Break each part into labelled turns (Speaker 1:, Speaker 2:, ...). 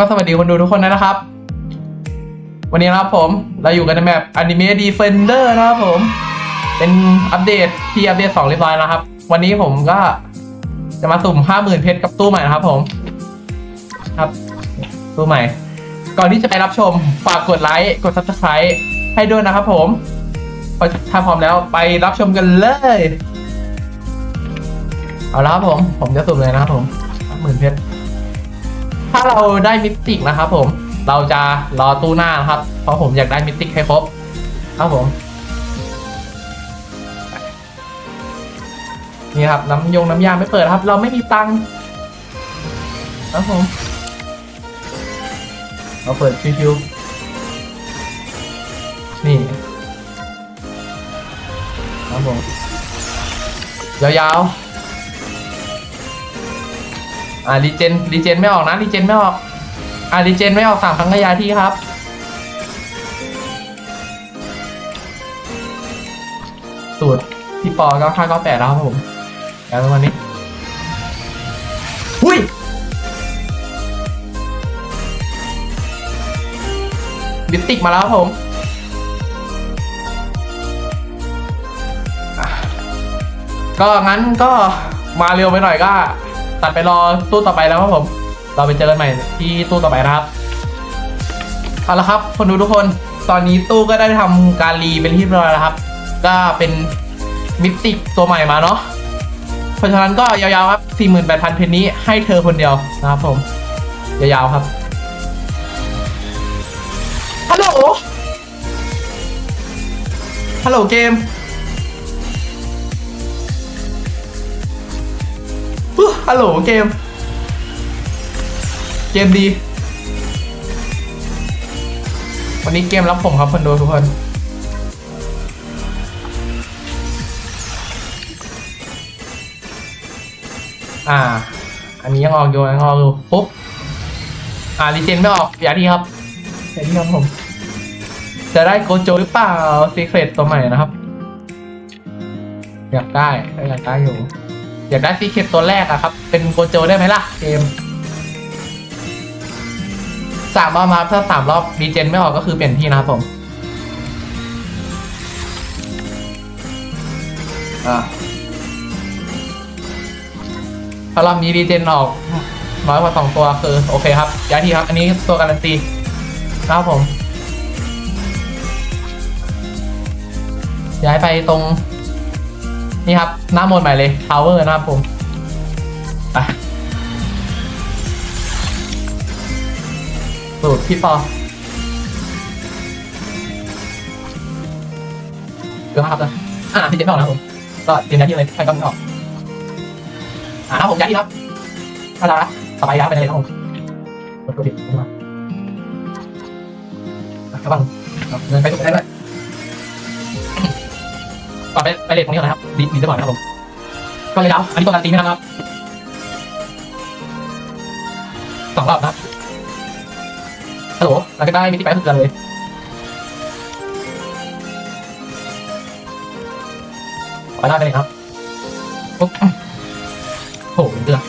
Speaker 1: ก็สวัสดีคนดูทุกคนนะครับ วันนี้นะครับผมเราอยู่กันในแมป Anime Defender นะครับผม เป็นอัปเดตที่อัปเดต 2 เรียบร้อยแล้วครับ วันนี้ผมก็จะมาสุ่ม 50,000 เพชรกับตู้ใหม่นะครับผม ครับตู้ใหม่ ก่อนที่จะไปรับชม ฝากกดไลค์ กด Subscribe ให้ด้วยนะครับผมพอถ้าพร้อมแล้วไปรับชมกันเลย เอาละครับผม ผมจะสุ่มเลยนะครับผม50,000เพชร ถ้าเราได้มิติกนะครับผมเราจะรอตู้หน้านะครับ เพราะผมอยากได้มิติกให้ครบ ครับผมนี่ครับน้ำยงน้ำยาไม่เปิดครับ เราไม่มีตังค์ครับผมเราเปิดชิวๆนี่ครับผมยาวๆ อ่ารีเจนรีเจนไม่ออกนะรีเจนไม่ออกอ่ารีเจนไม่ออกสามครั้งก็ยาที่ครับสูตรที่ปอก็ค่าก็แปดแล้วครับผมแล้ววันนี้หุ้ยลิปติกมาแล้วครับผมก็งั้นก็มาเร็วไปหน่อยก็ ตัดไปรอตู้ต่อไปแล้วครับผม เราไปเจอกันใหม่ที่ตู้ต่อไปนะครับ เอาละครับคนดูทุกคน ตอนนี้ตู้ก็ได้ทำการรีเป็นที่เรียบร้อยแล้วครับ ก็เป็นมิติตัวใหม่มาเนาะ เพราะฉะนั้นก็ยาวๆครับ 48,000 เพนนี้ให้เธอคนเดียวนะครับผม ยาวๆครับ ฮัลโหล ฮัลโหลเกม ฮัลโหลเกม เกมดี วันนี้เกมรับผมครับคนดูทุกคนอ่า อันนี้ยังออกอยู่ยังออกอยู่ปุ๊บ อ่ารีเจนไม่ออกอย่าที่ครับอย่าที่ครับผม จะได้โกโจหรือเปล่าซีเครตตัวใหม่นะครับ อยากได้ก็อยากได้อยู่ อยากได้ซีเครตตัวแรกอะครับ เป็นโกโจได้ไหมล่ะเกมสามรอบมาถ้าสามรอบดีเจนไม่ออกก็คือเปลี่ยนที่นะครับผมอ่าถ้ารอบนี้ดีเจนออกน้อยกว่าสองตัวคือ โอเคครับย้ายที่ครับ อันนี้ตัวการันตีนะครับผม ย้ายไปตรง นี่ครับหน้าโหมดใหม่เลย Power นะครับผมไปสูตรพี่ปอเกือบครับเลยอ่าพี่เจนไม่ออกนะผม ก็เตรียมยาที่เลยใครก็ไม่ออกอ่าครับผมย้ายที่ครับถ้าละต่อไปย้ายไปเลยครับผมกดตัวผิดลงมาอะระวังครับเดินไปตรงได้ด้วย ก่อนไปไปเลทตรงนี้ก่อนนะครับดีดีจะบอกนะครับผมก็เลยแล้วอันนี้ตัวการนตีไม่นะครับสองรอบนะครับฮัลโหลเราก็ได้มิติไปสุดกันเลยไปได้เลยครับปุ๊บโหเดือด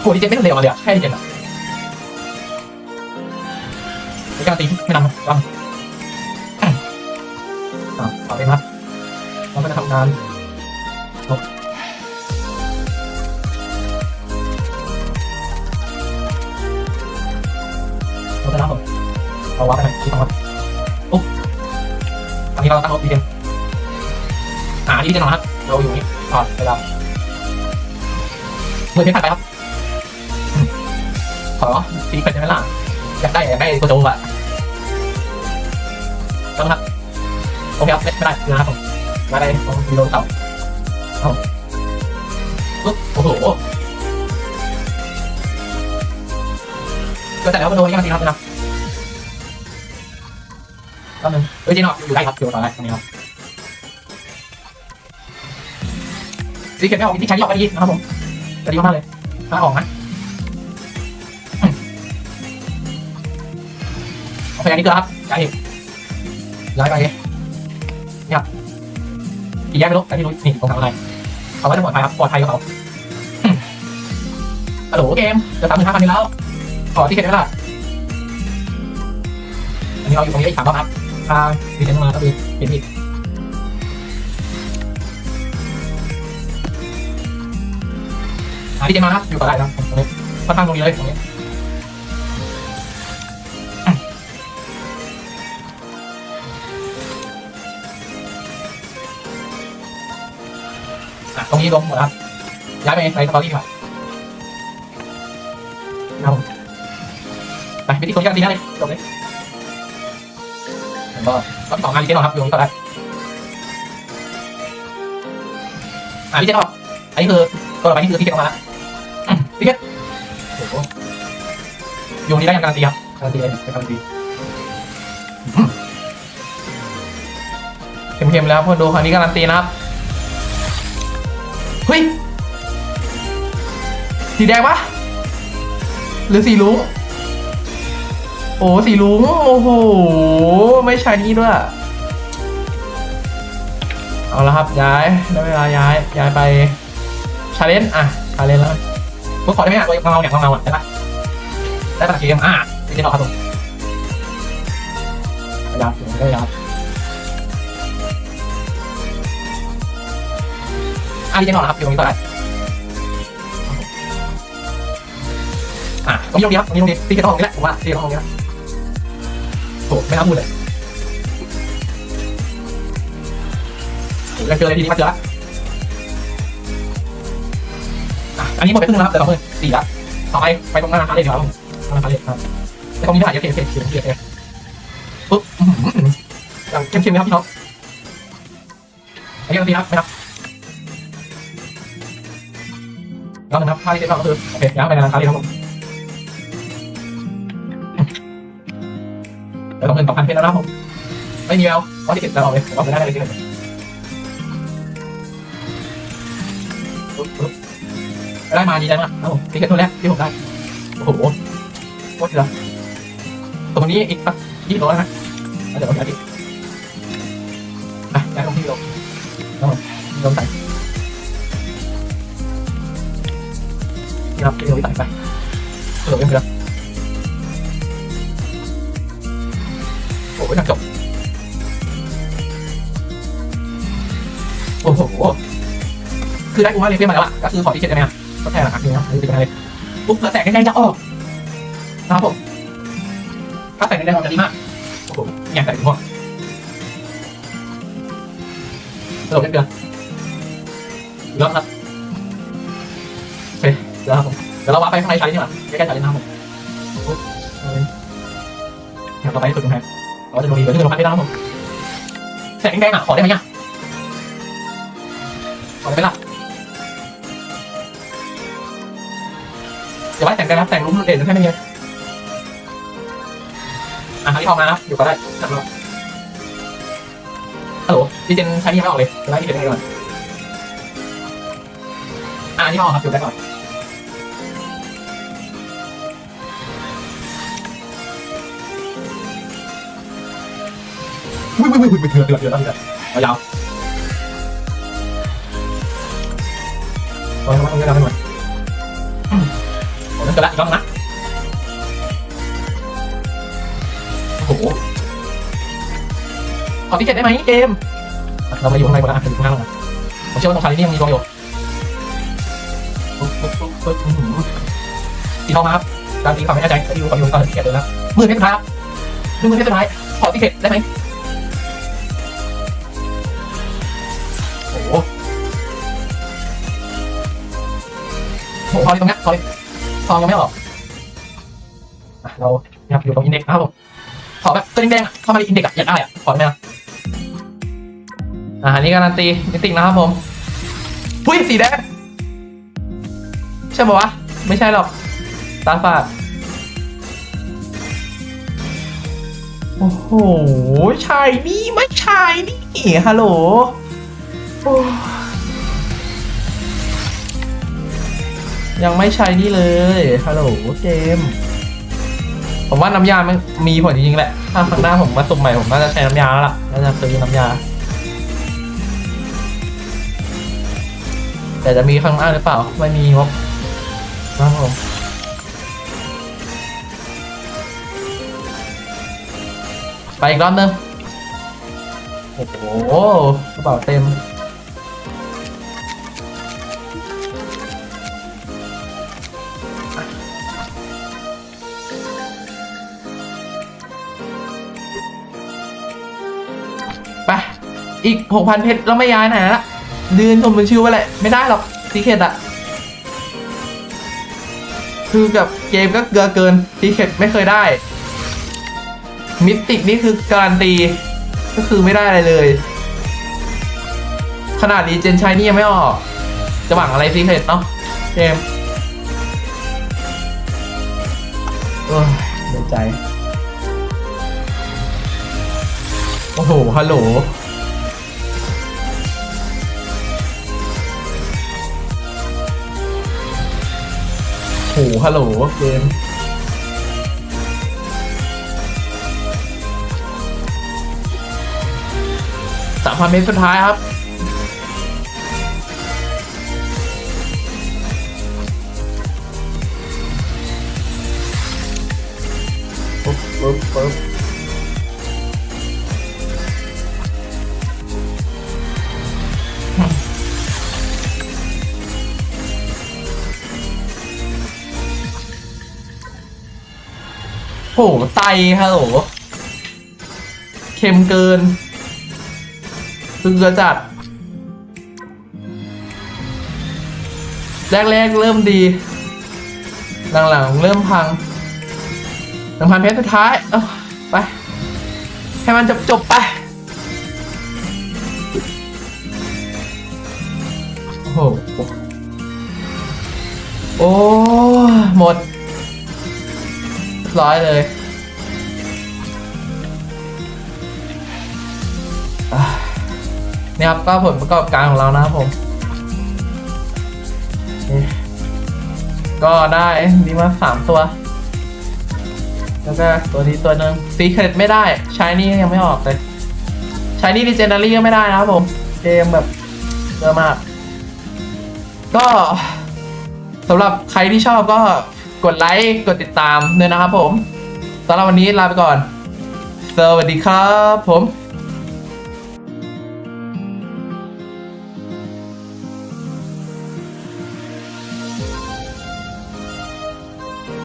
Speaker 1: โหดีเจไม่ทันเร็วมาเลยอะแค่ดีเจอะไม่กล้าตีไม่นำนะว ทำงานลบลบไปแล้วผมดเอาวัดไปหน่อยที่ต้องวัดปุ๊บตอนนี้เราตั้งลบดีเดนอ่าที่จะนอนครับเราอยู่นี่ถอดไปแล้วเมือเพชรผ่านไปครับ ขอตีเป็นใช่ไหมล่ะอยากได้อยากได้ตัวโจ๊กอะต้องครับโอเคครับไม่ได้นะครับผม มาได้ผมมีโดนเต่าเอาปุ๊บโอ้โหก็แต่แล้วมาโดนยังไงครับนะก็นึงเฮ้ยจีนออยู่ได้ครับอยู่ต่อได้ตรงนี้ครับซีเกตไม่ออกที่ใช้ที่ออกไปดีนะครับผมจะดีมากเลยถ้าออกนะโอเคอันนี้คือครับย้ายอีกย้ายไปนี่ครับ กี่แยกไม่รู้แต่ที่รู้นี่ตรงทางอะไรเขาไว้จะปลอดภัยครับปลอดภัยกับเขาเอฮัลโหลเกมจะสามหมื่นห้าพันนี้แล้ว ขอที่เก็ตได้ละอันนี้เราอยู่ตรงนี้อีกสามรอบครับทาดีเซนมาก็คือเปลี่ยนอีกอ่าดีเจมาครับอยู่กับได้ครับตรงนี้ค่อนข้างตรงนี้เลยตรงนี้ ตรงนี้ลงหมดครับย้ายไปในสตอรี่ดีกว่าครับผมไปไปที่คนกันดีนะเลยจบเลยแล้วก็รอบที่องานดีเจนอนครับอยู่ตรงนี้ต่อได้อ่าดีเจนอนอันนี้คือตัวต่อไปนี่คือที่เก็ตออกมาแล้วอืมดีเจนโอ้โหอยู่ตรงนี้ได้ยังการันตีครับการันตีเลยการันตีอืมเข้มๆแล้วเพื่อนดูคราวนี้การันตีนะครับ เฮ้ย สีแดงปะหรือสีลุงโอ้สีลุงโอ้โห ไม่ใช่นี่ด้วย เอาละครับย้ายได้เวลาย้าย ย้ายไปชาเลนจ์อะชาเลนจ์แล้วผมขอได้ไหมอะตัวเงาเนี่ยเงาๆอะได้ปะได้ปะเกมอะไม่ใช่หรอกครับผมพยายามถึงได้ครับ อะดีเจนอนนะครับอยู่ตรงนี้ต่อได้อะตรงนี้ตรงนี้ครับตรงนี้ตรงนี้ตีกันตรงนี้แหละผมว่าตีกันตรงนี้แหละโอ้ไม่น่าพูดเลยยังเจออะไรดีๆมาเจอละอะอันนี้หมดไปครึ่งแล้วครับแต่สองหมื่นสี่ละต่อไปไปตรงหน้าร้านค้าเลยดีกว่าครับผมหน้าร้านค้าเลยครับแต่ตรงนี้ถ่ายโอเคโอเคโอเคโอเคโอเคปุ๊บอื้อหืออย่างเข้มๆไหมครับพี่น้องอันนี้ก็ดีครับไหมครับ ย้อนหนึ่งครับท่าที่เซ็ตก็คือโอเคย้อนไปในราคาเลยครับผมเดี๋ยวสองหมื่นสองพันเพชรแล้วนะครับผมไม่มีแล้วเพราะที่เก็บแล้วเอาเลยเอาไปได้เลยที่ไหนได้มาดีใจมากครับผมที่เก็ตตัวแรกที่ผมได้โอ้โหโคตรเยอะตรงนี้อีกสักยี่สิบโลแล้วนะแล้วเดี๋ยวผมจะอีกอะย้ายลงที่ลงแล้วผมลงใส่ นี่ครับที่เราใส่ไปเออยังเหลือโอ้โหยังจบโอ้โหคือได้กูมาเรียนมาแล้วอะก็คือขอที่เก็ตได้ไหมอะก็แค่หลักฐานนี้นะนี่เป็นอะไรปุ๊บกระแสแดงๆจะออกนะครับผมถ้าใส่แดงๆออกจะดีมากโอ้โหอยากใส่หัวสรุปเดือนเริ่มครับ เดี๋ยวครับผมเดี๋ยวเราว่าไปข้างในใช้นี่หว่าใกล้ๆใช้นะครับผมปุ๊บเลยเดี๋ยวต่อไปสุดตรงไหนเราจะดูดีเหลือที่เราพันได้แล้วครับผมแสงแดงๆอะขอได้ไหมอะขอได้ไหมล่ะอย่าว่าแต่งกันนะครับแต่งรูปเด่นแค่ไม่เยอะอะคราวนี้พอมาครับอยู่ก็ได้จัดเราฮัลโหลดีเจนใช้นี่ไม่ออกเลยจะได้ที่เก็บได้ก่อนอะอันนี้พอครับอยู่ได้ก่อน วิ่งวิ่งวิ่งวิ่งเถื่อนเถื่อนเถื่อนเถื่อนยาวๆตรงนี้ตรงนี้เราไม่หมดผมจะละอีกรอบนะโอ้โหขอที่เจ็ดได้ไหมเกม เรามาอยู่ข้างในหมดแล้วอะอยู่ข้างล่างแล้วผมเชื่อว่าตรงชาลีนี่ยังมีดวงอยู่ปุ๊บปุ๊บปุ๊บปุ๊บอื้อหือสีทองมาครับการตีความไม่แน่ใจจะอยู่กับอยู่ตอนที่เจ็ดเลยนะมือเพชรสุดท้ายครับหนึ่งมือเพชรสุดท้ายขอที่เจ็ดได้ไหม โอ้พอเลยตรงนี้ยพอเลยทองยังไม่ออกเราเนี่ยอยู่ตรงอินเด็กซ์นะครับผมขอแบบตัวแดงๆเข้ามาในอินเด็กซ์อยากได้อะขอได้ไหมอะอ่านี้การันตีมิติกนะครับผมหุ้ยสีแดงใช่ปะวะไม่ใช่หรอกตาฝาดโอ้โหชายนี่ไม่ชายนี่ฮัลโหล ยังไม่ใช้นี่เลย ฮัลโหลเจมผมว่าน้ำยามันมีผลจริงๆแหละ ถ้าครั้งหน้าผมมาสุ่มใหม่ผมน่าจะใช้น้ำยาแล้วล่ะ น่าจะซื้อน้ำยา แต่จะมีครั้งหน้าหรือเปล่า ไม่มีงบมาผมไปอีกรอบนึงโอ้โหกระเป๋าเต็ม อีกหกพันเพชรเราไม่ย้ายไหนละยืนชมเป็นชิวไปเลยไม่ได้หรอกซีเคดอะคือกับเกมก็เกลือเกินซีเคดไม่เคยได้ มิติกนี่คือการันตี ก็คือไม่ได้อะไรเลย ขนาดรีเจนชัยนี่ยังไม่ออก จะหวังอะไรซีเคดเนาะเกมเออเดือดใจ โอ้โห ฮัลโหล หฮัลโหลเกมสามพันเมตรสุดท้ายครับ โหไตฮัลโหลเค็มเกินเกลือจัด แรกๆเริ่มดี หลังๆเริ่มพังหนึ่งพันเพชรสุดท้าย เอาไป ให้มันจบจบไป โอ้โห โอ้หมด ร้อยเลยนี่ครับก็ผลประกอบการของเรานะครับผม ก็ได้ดีมาสามตัว แล้วก็ตัวนี้ตัวหนึ่งซีเครตไม่ได้ชายนี่ยังไม่ออกเลยชายนี่ดิเจนารี่ก็ไม่ได้นะครับผมเกมแบบเยอะมาก ก็สำหรับใครที่ชอบก็ กดไลค์ กดติดตามด้วยนะครับผมสำหรับวันนี้ลาไปก่อน สวัสดีครับผม